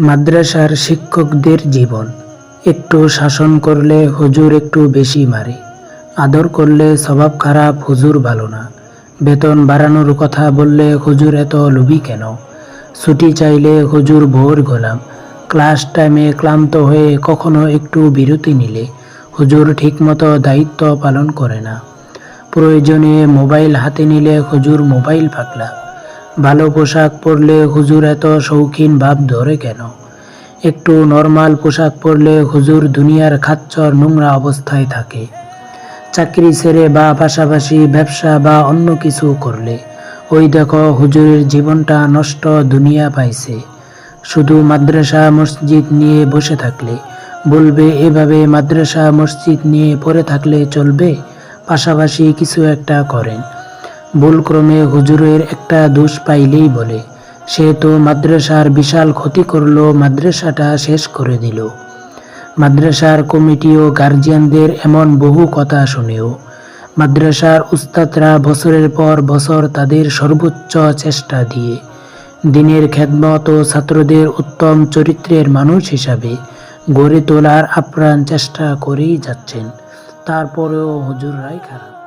মাদ্রাসার শিক্ষকদের জীবন। একটু শাসন করলে হুজুর একটু বেশি মারে। আদর করলে স্বভাব খারাপ, হুজুর ভালো না। বেতন বাড়ানোর কথা বললে হুজুর এত লুবি কেন? ছুটি চাইলে হুজুর ভোর গোলাম। ক্লাস টাইমে ক্লান্ত হয়ে কখনো একটু বিরতি নিলে হুজুর ঠিকমতো দায়িত্ব পালন করে না। প্রয়োজনে মোবাইল হাতে নিলে হুজুর মোবাইল পাকলা ভালো পোশাক পরলে হুজুর এত শৌখিন ভাব ধরে কেন? একটু নর্মাল পোশাক পরলে হুজুর দুনিয়ার খাচ্চর নোংরা অবস্থায় থাকে। চাকরি ছেড়ে বা পাশাপাশি ব্যবসা বা অন্য কিছু করলে, ওই দেখো হুজুরের জীবনটা নষ্ট দুনিয়া পাইছে। শুধু মাদ্রাসা মসজিদ নিয়ে বসে থাকলে, বলবে এভাবে মাদ্রাসা মসজিদ নিয়ে পড়ে থাকলে চলবে? পাশাপাশি কিছু একটা করেন। ভুলক্রমে হুজুরের একটা দোষ পাইলেই বলে। সে তো মাদ্রাসার বিশাল ক্ষতি করল, মাদ্রাসাটা শেষ করে দিল। মাদ্রাসার কমিটি ও গার্জিয়ানদের এমন বহু কথা শুনেও মাদ্রাসার উস্তাদরা বছরের পর বছর তাদের সর্বোচ্চ চেষ্টা দিয়ে দিনের খেদমত ও ছাত্রদের উত্তম চরিত্রের মানুষ হিসাবে গড়ে তোলার আপ্রাণ চেষ্টা করেই যাচ্ছেন। তারপরেও হুজুররাই খারাপ।